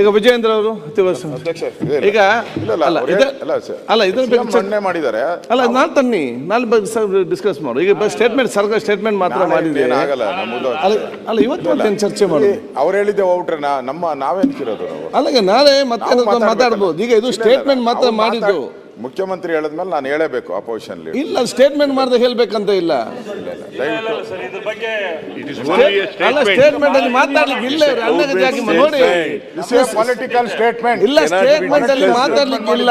ಈಗ ವಿಜಯೇಂದ್ರ ಅವರು ತಿವರ್ಸ್ ಅಧ್ಯಕ್ಷ ಈಗ ಅಲ್ಲ ಇದ್ರ ಇದನ್ನ ಮಂಡನೆ ಮಾಡಿದ್ದಾರೆ. ಅಲ್ಲ ನಾನು ತನ್ನಿ. ನಾನು ಡಿಸ್ಕಸ್ ಮಾಡು. ಈಗ ಸ್ಟೇಟ್ಮೆಂಟ್ ಸರ್ಕಾರ ಸ್ಟೇಟ್ಮೆಂಟ್ ಮಾತ್ರ ಮಾಡಿದೆ ಏನಾಗಲ್ಲ ನಮ್ಮದು ಅಲ್ಲ ಇವತ್ತು ಮತ್ತೇನು ಚರ್ಚೆ ಮಾಡಿ ಅವ್ರು ಹೇಳಿದ್ದೆ ಔಟ್ರೆ ನಮ್ಮ ನಾವೇನ್ಕಿರೋದು ನಾವು. ಅಲ್ಲ ನಾಳೆ ಮತ್ತೆ ಮಾತಾಡ್ಬೋದು. ಈಗ ಇದು ಸ್ಟೇಟ್ಮೆಂಟ್ ಮಾತ್ರ ಮಾಡಿದ್ದು. ಮುಖ್ಯಮಂತ್ರಿ ಹೇಳಿದ್ಮೇಲೆ ನಾನು ಹೇಳಬೇಕು ಅಪೋಸಿಷನ್ ಇಲ್ಲ ಸ್ಟೇಟ್ಮೆಂಟ್ ಮಾಡಿದ ಹೇಳ್ಬೇಕಂತ ಇಲ್ಲ. ಅಲ್ಲ ಸ್ಟೇಟ್ಮೆಂಟ್ ಅಲ್ಲಿ ಮಾತಾಡ್ಲಿಕ್ಕೆ ಇಲ್ಲ ಇವ್ರು ಪೊಲಿಟಿಕಲ್ ಸ್ಟೇಟ್ಮೆಂಟ್ ಇಲ್ಲ ಸ್ಟೇಟ್ಮೆಂಟ್ ಅಲ್ಲಿ ಮಾತಾಡ್ಲಿಕ್ಕೆ ಇಲ್ಲ.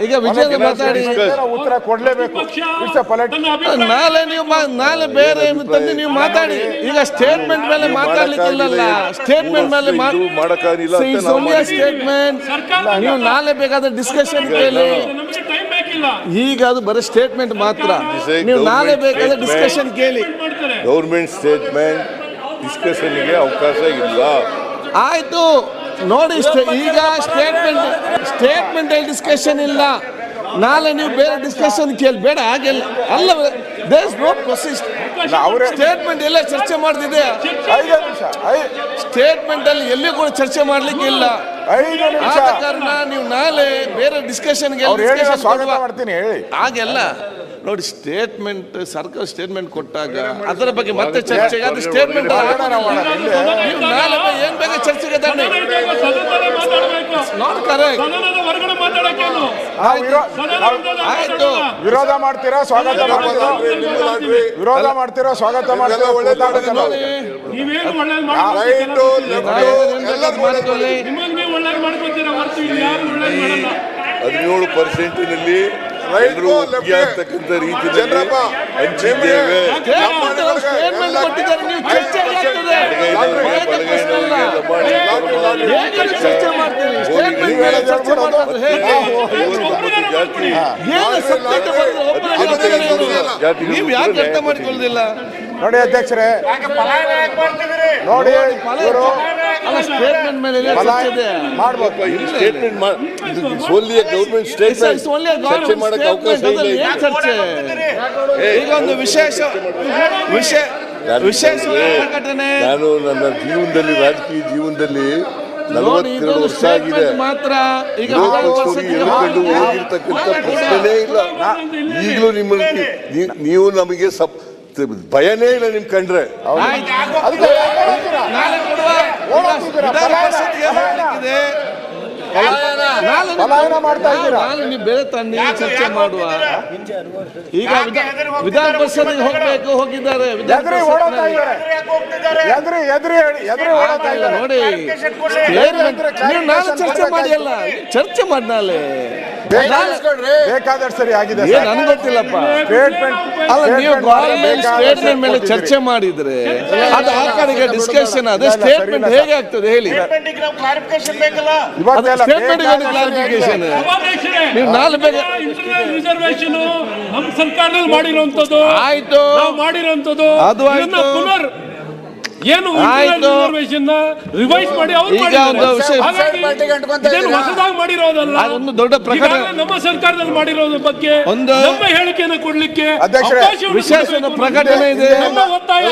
ಈಗ ವಿಜಯ ಮಾತಾಡಿ. ಉತ್ತರ ಕೊಡ್ಲೇಬೇಕು. ಇಟ್ಸ್ ಪೊಲಿಟಿಕಲ್ ನಾಳೆ ನೀವು ಮಾ- ನಾಳೆ ಬೇರೆ ಏನು ತಂದು ನೀವು ಮಾತಾಡಿ. ಈಗ ಸ್ಟೇಟ್ಮೆಂಟ್ ಮೇಲೆ ಮಾತಾಡ್ಲಿಕ್ಕೆ ಇಲ್ಲಲ್ಲ. ಸ್ಟೇಟ್ಮೆಂಟ್ ಮೇಲೆ ಮಾಡಕ್ಕಾಗಿಲ್ಲ. ಸ್ಟೇಟ್ಮೆಂಟ್ ನೀವು ನಾಳೆ ಬೇಕಾದ್ರೆ ಡಿಸ್ಕಷನ್ ಕೇಳಿ. ಈಗ ಅದು ಬರೀ ಸ್ಟೇಟ್ಮೆಂಟ್ ಮಾತ್ರ. ನೀವು ನಾಳೆ ಬೇಕಾದ್ರೆ. ಡಿಸ್ಕಷನ್ ಕೇಳಿ. ಗೌರ್ಮೆಂಟ್ ಸ್ಟೇಟ್ಮೆಂಟ್ ಡಿಸ್ಕಷನ್ಗೆ ಅವಕಾಶ ಇಲ್ಲ. ಆಯ್ತು. ನೋಡಿ ಈಗ ಸ್ಟೇಟ್ಮೆಂಟ್ ಸ್ಟೇಟ್ಮೆಂಟ್ ಅಲ್ಲಿ ಡಿಸ್ಕಷನ್ ಇಲ್ಲ. ನಾಳೆ ನೀವು ಬೇರೆ ಡಿಸ್ಕಷನ್ ಕೇಳಿ. ಬೇಡ ಹಾಗೆಲ್ಲ ಅಲ್ಲ ದೇಸ್ ನೋ ಪ್ರೊಸೀಸ್ ಅವರೇ ಸ್ಟೇಟ್ಮೆಂಟ್ ಎಲ್ಲ ಚರ್ಚೆ ಮಾಡ್ತಿದೆ. ಐದು ನಿಮಿಷ ಐ- ಸ್ಟೇಟ್ಮೆಂಟ್ ಅಲ್ಲಿ ಎಲ್ಲಿ ಕೂಡ ಚರ್ಚೆ ಮಾಡ್ಲಿಕ್ಕೆ ಇಲ್ಲ ಐದು ನಿಮಿಷ. ಆದ ಕಾರಣ ನೀವು ನಾಳೆ ಬೇರೆ ಡಿಸ್ಕಷನ್ಗೆ ಅವ್ರು ಹೇಳಿ ನಾನು ಸ್ವಾಗತ ಮಾಡ್ತೀನಿ ಹೇಳಿ. ಹಾಗೆಲ್ಲ. ನೋಡಿ ಸ್ಟೇಟ್ಮೆಂಟ್ ಸರ್ಕಾರ ಸ್ಟೇಟ್ಮೆಂಟ್ ಕೊಟ್ಟಾಗ ಅದರ ಬಗ್ಗೆ ಮತ್ತೆ ಚರ್ಚೆಗೆ ಅದು ಸ್ಟೇಟ್ಮೆಂಟ್. ನೀವು ನಾಳೆ ಏನ್ ಬೇಕಾದ್ರೆ ಚರ್ಚೆಗೆ ತನ್ನಿ? ಸದನದಲ್ಲೇ ಮಾತಾಡಬೇಕು. ನಾಟ್ ಕರೆಕ್ಟ್ ಸದನದ ಹೊರಗಡೆ ಮಾತಾಡಕ್ಕೇನು ನಾವು ವಿರೋ- ನಾವು ಆಯ್ತು. ವಿರೋಧ ಮಾಡ್ತೀರಾ ಸ್ವಾಗತ ಮಾಡ್ತೀರಾ? ವಿರೋಧ ಮಾಡ್ತೀರಾ ಸ್ವಾಗತ ಮಾಡ್ತೀರಾ ಕೂತಾಡೋದಲ್ಲ. ನೀವೇನು ಒಳ್ಳೇದು ಒಳ್ಳೇದು ಹದಿನೇಳು ಪರ್ಸೆಂಟಿನಲ್ಲಿ ಆಗ್ತಕ್ಕಂಥ ರೀತಿಯಲ್ಲಿ ಹಂಚಿದ್ದೇವೆ ಸ್ಟೇಟ್ಮೆಂಟ್ ಕೊಟ್ಟಿದ್ದಾರೆ ನೀವು ಚರ್ಚೆ ಆಗ್ತದೆ ಹೇಗೆ ಚರ್ಚೆ ಮಾಡ್ತೀರಿ ಸ್ಟೇಟ್ಮೆಂಟ್ ಮೇಲೆ ಚರ್ಚೆ ಮಾಡೋದು ಹೇಗೆ ಐವತ್ತೊಂಬತ್ತು ಜಾತಿ ಏನು ನೋಡಿ ಅಧ್ಯಕ್ಷರೇ. ನೋಡಿ ಇವರು ಅಲ್ಲ ಸ್ಟೇಟ್ಮೆಂಟ್ ಮೇಲೆ ಮಾಡಬೇಕು statement government It's- statement it's ಚರ್ಚೆ ಮಾಡಕ್ಕೆ ಅವಕಾಶ. ಇಲ್ಲ ಚರ್ಚೆ? ಈಗ ಒಂದು ವಿಶೇಷ ವಿಶೇಷ ನಾನು ನನ್ನ ಜೀವನದಲ್ಲಿ ರಾಜಕೀಯ ಜೀವನದಲ್ಲಿ ನಲವತ್ತೆರಡು ವರ್ಷ ಆಗಿದೆ. ಮಾತ್ರ ಈಗ ಹೋಗಿರ್ತಕ್ಕಂಥ ಪ್ರಶ್ನೆನೇ ಇಲ್ಲ. ಈಗಲೂ ನಿಮ್ಮ ನೀ- ನೀವು ನಮಗೆ ಸಪ್ ಭಯನೇ ಇಲ್ಲ ನಿಮ್ ಕಂಡ್ರೆ. ಪಲಾಯನ. ಮಾಡ್ತಾ ಇದ್ದೀರಾ? ನೀವು ಬೇರೆ ತನ್ನಿ ಚರ್ಚೆ ಮಾಡುವ. ಈಗ ವಿಧಾ- ವಿಧಾನ ಪರಿಷತ್ಗೆ ಹೋಗ್ಬೇಕು ಹೋಗಿದ್ದಾರೆ. ನೋಡಿ. ನೀವು ನಾನು ಚರ್ಚೆ ಮಾಡಿ ಅಲ್ಲ ಚರ್ಚೆ ಮಾಡಿ ನಾಳೆ ಬೇಕಾದಷ್ಟು ಸರಿ ಆಗಿದೆ ಏನ್ ನನ್ಗೆ ಗೊತ್ತಿಲ್ಲಪ್ಪ. ಸ್ಟೇಟ್ಮೆಂಟ್ ಅಲ್ಲ ನೀವು ಗೌರ್ಮೆಂಟ್ ಸ್ಟೇಟ್ಮೆಂಟ್ ಮೇಲೆ ಚರ್ಚೆ ಮಾಡಿದ್ರೆ ಅದು ಆ ಕಡೆಗೆ ಡಿಸ್ಕಷನ್ ಅದೇ ಸ್ಟೇಟ್ಮೆಂಟ್ ಹೇಗೆ ಆಗ್ತದೆ ಹೇಳಿ. ಸ್ಟೇಟ್ಮೆಂಟ್ ಕ್ಲಾರಿಫಿಕೇಶನ್ ನೀವು ನಾಲ್ಕು ಬೇಗ ರಿಸರ್ವೇಶನ್ ನಮ್ಮ ಸರ್ಕಾರದಲ್ಲಿ ಮಾಡಿರುವಂತದ್ದು ಆಯ್ತು. ನಾವು ಮಾಡಿರುವಂತದ್ದು ಅದು ಪುನರ್ ಏನು. ರಿಸರ್ವೇಶನ್ ರಿವೈಸ್ ಮಾಡಿ ಅವ್ರು. ಒಂದು ಹೊಸದಾಗಿ ಮಾಡಿರೋದಲ್ಲ ಅದೊಂದು ದೊಡ್ಡ ಪ್ರಕರಣ. ನಮ್ಮ ಸರ್ಕಾರದಲ್ಲಿ ಮಾಡಿರೋದ್ರ ಬಗ್ಗೆ ಒಂದು- ನಮ್ಮ ಹೇಳಿಕೆಯನ್ನು ಕೊಡ್ಲಿಕ್ಕೆ ವಿಶೇಷ. ಪ್ರಕಟಣೆ ಇದೆ. ನಮ್ಮ ಒತ್ತಾಯ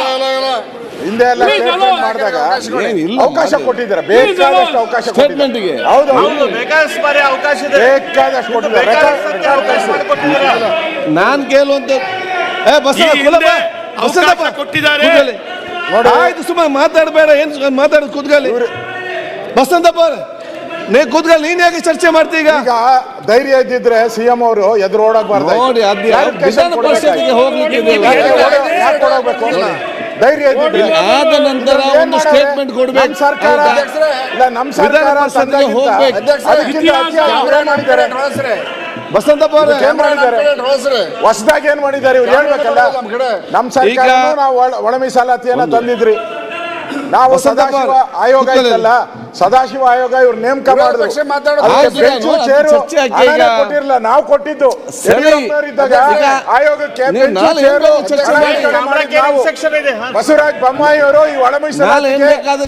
ಹಿಂದೆ ಎಲ್ಲ Please ಸ್ಟೇಟ್ಮೆಂಟ್ ಮಾಡಿದಾಗ ಏನ್ ಇಲ್ಲ ಅವಕಾಶ. ಕೊಟ್ಟಿದ್ದಾರೆ ಬೇಕಾದಷ್ಟು ಅವಕಾಶ ಕೊಟ್ಟಿದ್ದಾರೆ. ಸ್ಟೇಟ್ಮೆಂಟ್ಗೆ ಹೌದು ಬೇಕಾದಷ್ಟು ಬಾರಿ ಅವಕಾಶ ಇದೆ ಬೇಕಾದಷ್ಟು ಕೊಟ್ಟಿದ್ದಾರೆ ನಾನು ಕೇಳುವಂತ ಬಸ್ ಕೊಟ್ಟಿದ್ದಾರೆ. ನೋಡಿ. ಆಯ್ತು ಸುಮ್ಮನೆ ಮಾತಾಡಬೇಡ ಏನ್ ಮಾತಾಡೋದು ಕೂತ್ಕೊಳ್ಳಿ. ಬಸಂತಪ್ಪ ನೀ ಕೂತ್ಕೊಳ್ಳಿ ನೀನ್ ಯಾಕೆ ಚರ್ಚೆ ಮಾಡ್ತೀ ಈಗ? ಈಗ ಧೈರ್ಯ ಇದ್ದಿದ್ರೆ ಸಿಎಂ ಅವರು ಎದುರು ನೋಡಿ ಅದು ಯಾವ ವಿಧಾನ ಪರಿಷತ್ತಿಗೆ ಹೋಗ್ಲಿಕ್ಕೆ ಇದೆ. ಯಾಕೆ ಓಡಾಕ್ಬೇಕು? ಧೈರ್ಯ ಇದ್ದಿದ್ರೆ. ಇಲ್ಲಿ ಆದ ನಂತರ ಏನ್ ಒಂದು ಕೊಡ್ಬೇಕು ನಮ್ ಸರ್ಕಾರ ಹೌದಾ? ಇಲ್ಲ ನಮ್ ವಿಧಾನ ಸರ್ಕಾರ ಪರಿಷತ್ಗೆ ತಂದಾಗಿಂದ ಹೋಗ್ಬೇಕು. ಅದಕ್ಕಿಂತ ಹೆಚ್ಚಾಗಿ ಅವ್ರು ಏನ್ ಮಾಡಿದ್ದಾರೆ. ಬಸಂತಪ್ಪ ಹೊಸದಾಗಿ ಏನ್ ಮಾಡಿದ್ದಾರೆ ಇವ್ರು? ಹೇಳ್ಬೇಕಲ್ಲ? ನಮ್ ಸರ್ಕಾರ ನಾವು ಒಳ- ಮೀಸಲಾತಿಯನ್ನ ತಂದಿದ್ರಿ. ನಾವು ಸದಾಶಿವ ಆಯೋಗ. ಇತ್ತಲ್ಲ ಸದಾಶಿವ ಆಯೋಗ ಇವ್ರು ನೇಮಕ ಮಾಡಿದ್ರು ಬೆಂಚು ಚೇರು ಈಗ- ನಾವು ಕೊಟ್ಟಿದ್ದು. ಇದ್ದಾಗ ಆಯೋಗಕ್ಕೆ ಚೇರು ಬಸವರಾಜ ಬೊಮ್ಮಾಯಿ ಅವರು ಈ ಒಳ ಬೇಕಾದ